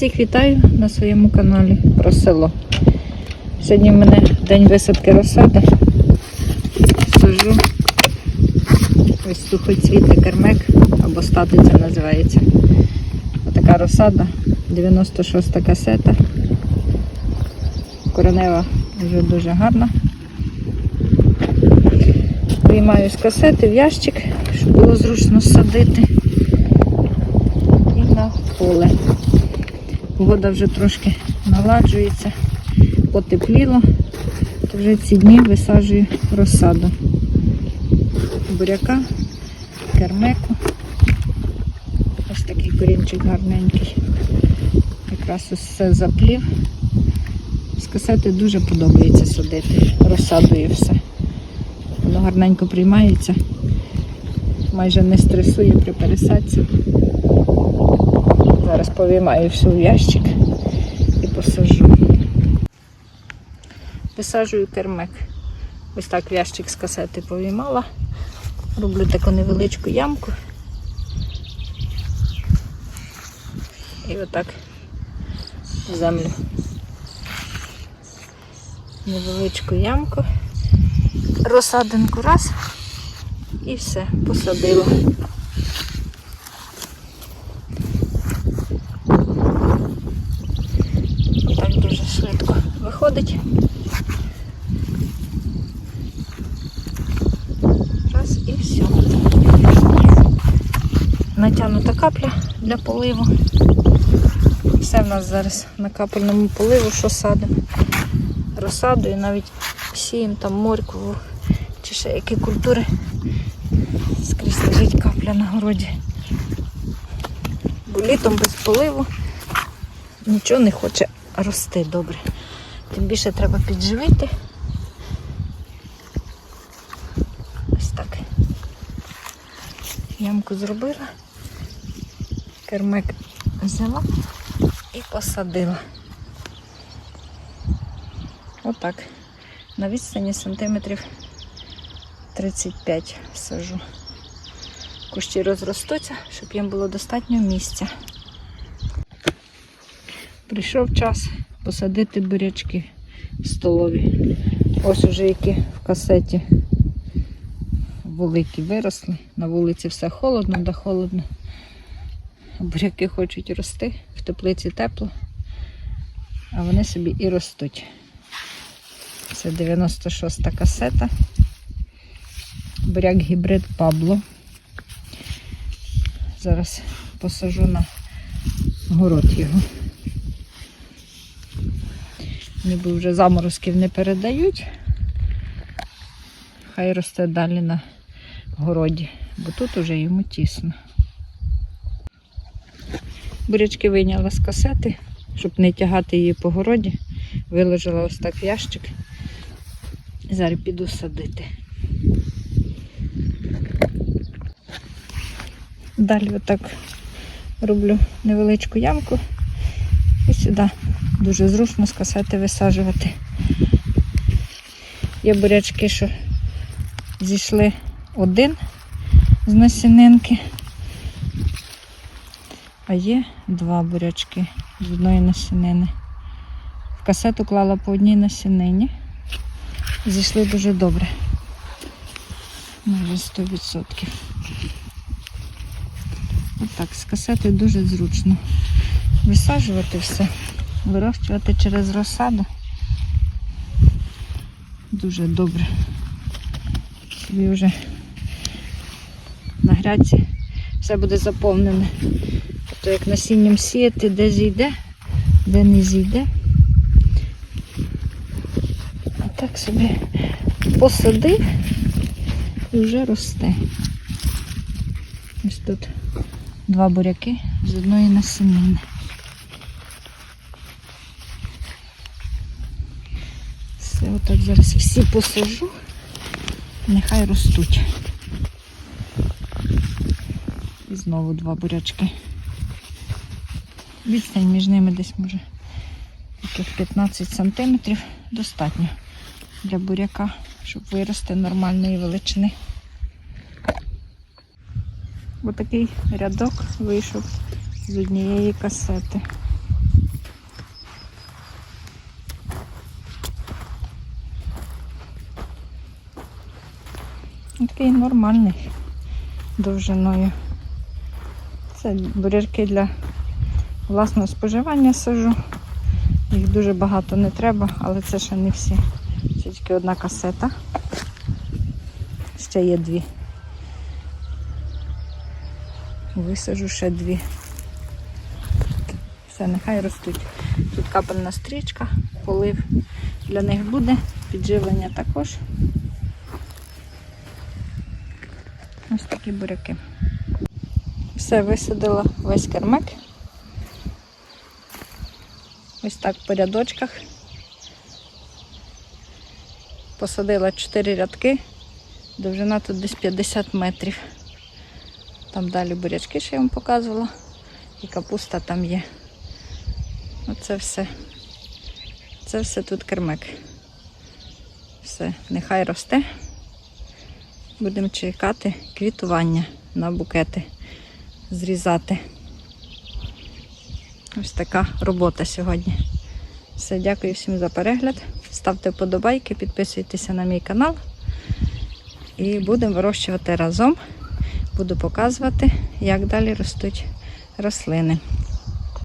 Всіх вітаю на своєму каналі про село. Сьогодні в мене день висадки розсади. Сажу ось сухоцвіти кермек або статиця називається. Отака розсада, 96 та касета. Коренева вже дуже гарна. Виймаю з касети в ящик, щоб було зручно садити. І на поле. Погода вже трошки наладжується, потепліло, то вже ці дні висаджую розсаду. Буряка, кермеку. Ось такий корінчик гарненький. Якраз все заплів. З касети дуже подобається садити, розсадою все. Воно гарненько приймається, майже не стресує при пересадці. Зараз повиймаю все в ящик і посажу. Висаджую кермек. Ось так в ящик з касети повиймала. Роблю таку невеличку ямку. І отак в землю. Невеличку ямку. Розсадинку раз і все, посадила. Так дуже швидко виходить. Раз і все. Натягнута капля для поливу. Все в нас зараз на капельному поливу, що садимо. Розсаду навіть сіємо там моркву чи ще які культури. Скрізь лежить капля на городі. Бо літом без поливу нічого не хоче рости добре. Тим більше треба підживити. Ось так. Ямку зробила, кермек взяла і посадила. Отак. На відстані сантиметрів 35 сажу. Кущі розростуться, щоб їм було достатньо місця. Прийшов час посадити бурячки столові. Ось уже які в касеті великі виросли. На вулиці все холодно, да холодно. Буряки хочуть рости, в теплиці тепло, а вони собі і ростуть. Це 96 та касета. Буряк гібрид Пабло. Зараз посажу на город його. Ніби вже заморозків не передають. Хай росте далі на городі, бо тут уже йому тісно. Бурячки вийняла з касети, щоб не тягати її по городі. Виложила ось так в ящик. Зараз піду садити. Далі отак роблю невеличку ямку і сюди дуже зручно з касети висаджувати. Є бурячки, що зійшли один з насінинки, а є два бурячки з одної насінини. В касету клала по одній насінині. Зійшли дуже добре. Майже 100%. Отак, з касети дуже зручно висаджувати все, вирощувати через розсаду. Дуже добре. Собі вже на грядці все буде заповнене. Тобто як насінням сіяти, де зійде, де не зійде. А так собі посадив і вже росте. Ось тут два буряки з одної насінини. Все, отак зараз всі посажу, нехай ростуть. І знову два бурячки. Відстань між ними десь може таких 15 сантиметрів достатньо для буряка, щоб вирости нормальної величини. Отакий рядок вийшов з однієї касети. Такий нормальний довжиною. Це бурячки для власного споживання сажу. Їх дуже багато не треба, але це ще не всі. Це тільки одна касета. Ще є дві. Висажу ще дві. Все, нехай ростуть. Тут капельна стрічка, полив для них буде, підживлення також. Ось такі буряки. Все, висадила весь кермек. Ось так по рядочках. Посадила 4 рядки. Довжина тут десь 50 метрів. Там далі бурячки ще я вам показувала. І капуста там є. Оце все. Це все тут кермек. Все, нехай росте. Будемо чекати квітування на букети, зрізати. Ось така робота сьогодні. Все, дякую всім за перегляд. Ставте вподобайки, підписуйтеся на мій канал. І будемо вирощувати разом. Буду показувати, як далі ростуть рослини.